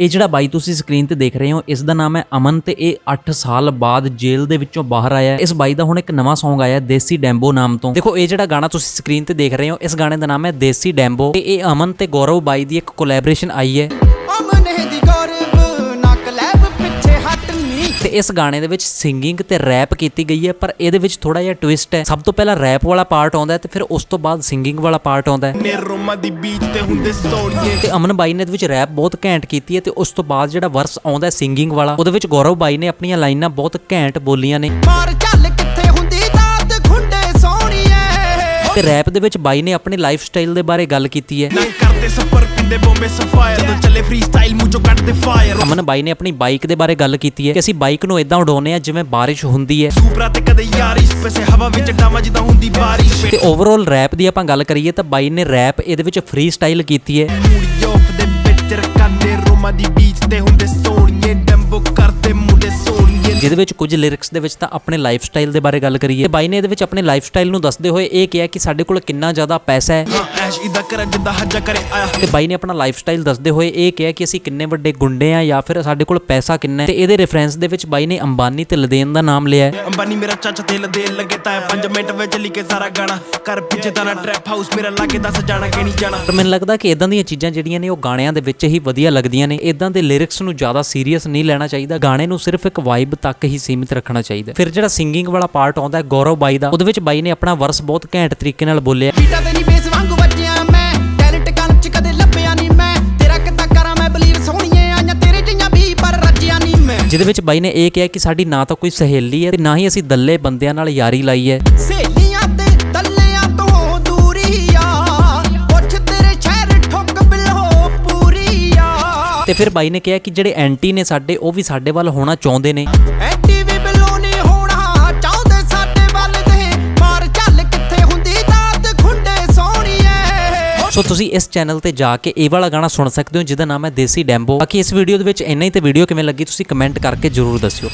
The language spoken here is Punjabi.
ਇਹ ਜਿਹੜਾ ਬਾਈ ਤੁਸੀਂ ਸਕਰੀਨ ਤੇ ਦੇਖ ਰਹੇ ਹੋ, ਇਸ ਦਾ ਨਾਮ ਹੈ ਅਮਨ ਤੇ ਇਹ 8 ਸਾਲ ਬਾਅਦ ਜੇਲ੍ਹ ਦੇ ਵਿੱਚੋਂ ਬਾਹਰ ਆਇਆ ਇਸ ਬਾਈ ਦਾ ਹੁਣ ਇੱਕ ਨਵਾਂ Song ਆਇਆ ਦੇਸੀ ਡੈਂਬੋ ਨਾਮ ਤੋਂ। ਦੇਖੋ, ਇਹ ਜਿਹੜਾ ਗਾਣਾ ਤੁਸੀਂ ਸਕਰੀਨ ਤੇ ਦੇਖ ਰਹੇ ਹੋ, ਇਸ ਗਾਣੇ ਦਾ ਨਾਮ ਹੈ ਦੇਸੀ ਡੈਂਬੋ ਤੇ ਇਹ ਅਮਨ ਤੇ ਗੌਰਵ ਬਾਈ ਦੀ ਇੱਕ ਕੋਲੈਬੋਰੇਸ਼ਨ ਆਈ ਹੈ। ਤੇ ਇਸ ਗਾਣੇ ਦੇ ਵਿੱਚ ਸਿੰਗਿੰਗ ਤੇ ਰੈਪ ਕੀਤੀ ਗਈ ਹੈ ਪਰ ਇਹਦੇ ਵਿੱਚ ਥੋੜਾ ਜਿਹਾ ਟਵਿਸਟ ਹੈ। ਸਭ ਤੋਂ ਪਹਿਲਾਂ ਰੈਪ ਵਾਲਾ ਪਾਰਟ ਆਉਂਦਾ ਹੈ ਤੇ ਫਿਰ ਉਸ ਤੋਂ ਬਾਅਦ ਸਿੰਗਿੰਗ ਵਾਲਾ ਪਾਰਟ ਆਉਂਦਾ ਹੈ। ਰੋਮਾ ਦੀ ਬੀਚ ਤੇ ਹੁੰਦੇ ਸੋਣੀਏ ਤੇ ਅਮਨ ਬਾਈ ਨੇ ਇਹਦੇ ਵਿੱਚ ਰੈਪ ਬਹੁਤ ਘੈਂਟ ਕੀਤੀ ਹੈ ਤੇ ਉਸ ਤੋਂ ਬਾਅਦ ਜਿਹੜਾ ਵਰਸ ਆਉਂਦਾ ਹੈ ਸਿੰਗਿੰਗ ਵਾਲਾ ਉਹਦੇ ਵਿੱਚ ਗੌਰਵ ਬਾਈ ਨੇ ਆਪਣੀਆਂ ਲਾਈਨਾਂ ਬਹੁਤ ਘੈਂਟ ਬੋਲੀਆਂ ਨੇ। ਮਾਰ ਚੱਲ ਕਿੱਥੇ ਹੁੰਦੀ ਦਾਤ ਖੁੰਡੇ ਸੋਣੀਏ ਤੇ ਰੈਪ ਦੇ ਵਿੱਚ ਬਾਈ ਨੇ ਆਪਣੀ ਲਾਈਫ ਸਟਾਈਲ ਦੇ ਬਾਰੇ ਗੱਲ ਕੀਤੀ ਹੈ। ਕਰਦੇ ਸਫਰ ਪਿੰਦੇ ਬੰਬੇ ਸਫਾਇਰ। ਤੋਂ ਚੱਲੇ ਫ੍ਰੀ ਸਟਾਈਲ ਮੂੰਚੋਂ ਕੱਢਦੇ ਫਾਇਰ ਅਮਨ ਬਾਈ ਨੇ ਆਪਣੀ ਬਾਈਕ ਦੇ ਬਾਰੇ ਗੱਲ ਕੀਤੀ ਹੈ ਕਿ ਅਸੀਂ ਬਾਈਕ ਨੂੰ ਇਦਾਂ ਉਡਾਉਂਦੇ ਆ ਜਿਵੇਂ ਬਾਰਿਸ਼ ਹੁੰਦੀ ਹੈ। ਸੂਪਰਾ ਤੇ ਕਦੇ ਯਾਰੀ ਪੈਸੇ ਹਵਾ ਵਿੱਚ ਡਾਵਾਂ ਜਿੱਦਾਂ ਹੁੰਦੀ ਬਾਰਿਸ਼। ਤੇ ਓਵਰਆਲ ਰੈਪ ਦੀ ਆਪਾਂ ਗੱਲ ਕਰੀਏ ਤਾਂ ਬਾਈ ਨੇ ਰੈਪ ਇਹਦੇ ਵਿੱਚ ਫ੍ਰੀ ਸਟਾਈਲ ਕੀਤੀ ਹੈ। ਦੇ ਵਿੱਚ ਰਕਾਨੇ ਰੋਮਾ ਦੀ ਬੀਚ ਤੇ ਹੁੰਦੇ ਸੋਣੀਏ ਡੰਬੋ ਕਰਦੇ ਮੁੰਡੇ ਸੋਣੀਏ ਜਿਹਦੇ ਵਿੱਚ ਕੁਝ ਲਿਰਿਕਸ ਦੇ ਵਿੱਚ ਤਾਂ ਆਪਣੇ ਲਾਈਫ ਸਟਾਈਲ ਦੇ ਬਾਰੇ ਗੱਲ ਕਰੀਏ। ਤੇ ਬਾਈ ਨੇ ਇਹਦੇ ਵਿੱਚ ਆਪਣੇ ਲਾਈਫ ਸਟਾਈਲ ਨੂੰ ਦੱਸਦੇ ਹੋਏ ਇਹ ਕਿਹਾ ਕਿ ਸਾਡੇ ਕੋਲ ਕਿੰਨਾ ਜ਼ਿਆਦਾ ਪੈਸਾ ਹਾਂ। ਐਸ਼ ਇਦਾ ਕਰ ਜਿੱਦਾਂ ਹੱਜਾ ਕਰੇ ਆਇਆ ਤੇ ਬਾਈ ਨੇ ਆਪਣਾ ਲਾਈਫ ਸਟਾਈਲ ਦੱਸਦੇ ਹੋਏ ਇਹ ਕਿਹਾ ਕਿ ਅਸੀਂ ਕਿੰਨੇ ਵੱਡੇ ਗੁੰਡੇ ਆ ਜਾਂ ਫਿਰ ਸਾਡੇ ਕੋਲ ਪੈਸਾ ਕਿੰਨਾ ਹੈ। ਤੇ ਇਹਦੇ ਰੈਫਰੈਂਸ ਦੇ ਵਿੱਚ ਬਾਈ ਨੇ ਅੰਬਾਨੀ ਤੇ ਲਦੇਨ ਦਾ ਨਾਮ ਲਿਆ ਹੈ। ਅੰਬਾਨੀ ਮੇਰਾ ਚਾਚਾ ਦਿਲ ਦੇ ਲੱਗੇ ਤਾਂ 5 ਮਿੰਟ ਵਿੱਚ ਲਿਖੇ ਸਾਰਾ ਗਾਣਾ। ਕਰ ਪਿੱਛੇ ਤਾਂ ਨਾ ਟ੍ਰੈਪ ਹਾਊਸ ਮੇਰਾ ਲਾਗੇ ਦੱਸ ਜਾਣਾ ਕਿ ਨਹੀਂ ਜਾਣਾ। ਪਰ ਮੈਨੂੰ ਲੱਗਦਾ ਕਿ ਇਦਾਂ ਦੀਆਂ ਚੀਜ਼ਾਂ ਜਿਹੜੀਆਂ ਨੇ ਉਹ ਗਾਣਿਆਂ ਦੇ ਵਿੱਚ ਹੀ ਵਧੀਆ ਲੱਗਦੀਆਂ ਨੇ। ਇਦਾਂ ਦੇ ਲਿਰਿਕਸ ਨੂੰ ਜ਼ਿਆਦਾ ਸੀਰੀਅਸ ਨਹੀਂ ਲੈਣਾ ਚਾਹੀਦਾ। ਗਾਣੇ ਨੂੰ ਸਿਰਫ ਇੱਕ ਵਾਈਬ ਤੱਕ ਹੀ ਸੀਮਿਤ ਰੱਖਣਾ ਚਾਹੀਦਾ। ਫਿਰ ਜਿਹੜਾ ਸਿੰਗਿੰਗ ਵਾਲਾ ਪਾਰਟ ਆਉਂਦਾ ਹੈ ਗੌਰਵ ਬਾਈ ਦਾ ਉਹਦੇ ਵਿੱਚ ਬਾਈ ਨੇ ਆਪਣਾ ਵਰਸ ਬਹੁਤ ਘੈਂਟ ਤਰੀਕੇ ਨਾਲ ਬੋਲਿਆ। ਬੀਟਾ ਤੇ ਨਹੀਂ ਬੇਸ ਵਾਂਗੂ ਵੱਜਿਆ ਮੈਂ। ਟੈਲੈਂਟ ਕੰਨ ਚ ਕਦੇ ਲੱਭਿਆ ਨਹੀਂ ਮੈਂ। ਤੇਰਾ ਕਿੱਦਾਂ ਕਰਾਂ ਮੈਂ ਬਲੀਵ ਸੋਹਣੀਏ ਆਈਆਂ ਤੇਰੇ ਜਿਹੀਆਂ ਵੀ ਪਰ ਰੱਜਿਆ ਨਹੀਂ ਮੈਂ। ਜਿਹਦੇ ਵਿੱਚ ਬਾਈ ਨੇ ਇਹ ਕਿਹਾ ਕਿ ਸਾਡੀ ਨਾ ਤਾਂ ਕੋਈ ਸਹੇਲੀ ਹੈ ਤੇ ਨਾ ਹੀ ਅਸੀਂ ਦੱਲੇ ਬੰਦਿਆਂ ਨਾਲ ਯਾਰੀ ਲਾਈ ਹੈ। ਤੇ ਫਿਰ ਬਾਈ ਨੇ ਕਿਹਾ ਕਿ ਜਿਹੜੇ ਐਂਟੀ ਨੇ ਸਾਡੇ ਉਹ ਵੀ ਸਾਡੇ ਵੱਲ ਹੋਣਾ ਚਾਹੁੰਦੇ ਨੇ। ਐਂਟੀ ਵੀ ਬਿਲੋ ਨਹੀਂ ਹੋਣਾ ਚਾਹੁੰਦੇ ਸਾਡੇ ਵੱਲ ਦੇ ਮਾਰ ਚੱਲ ਕਿੱਥੇ ਹੁੰਦੀ ਦਾਤ ਖੁੰਡੇ ਸੋਹਣੀਏ। ਸੋ ਤੁਸੀਂ ਇਸ ਚੈਨਲ ਤੇ ਜਾ ਕੇ ਇਹ ਵਾਲਾ ਗਾਣਾ ਸੁਣ ਸਕਦੇ ਹੋ ਜਿਹਦਾ ਨਾਮ ਹੈ ਦੇਸੀ ਡੈਂਬੋ। ਬਾਕੀ ਇਸ ਵੀਡੀਓ ਦੇ ਵਿੱਚ ਇੰਨਾ ਹੀ ਤੇ ਵੀਡੀਓ ਕਿਵੇਂ ਲੱਗੀ ਤੁਸੀਂ ਕਮੈਂਟ ਕਰਕੇ ਜਰੂਰ ਦੱਸਿਓ।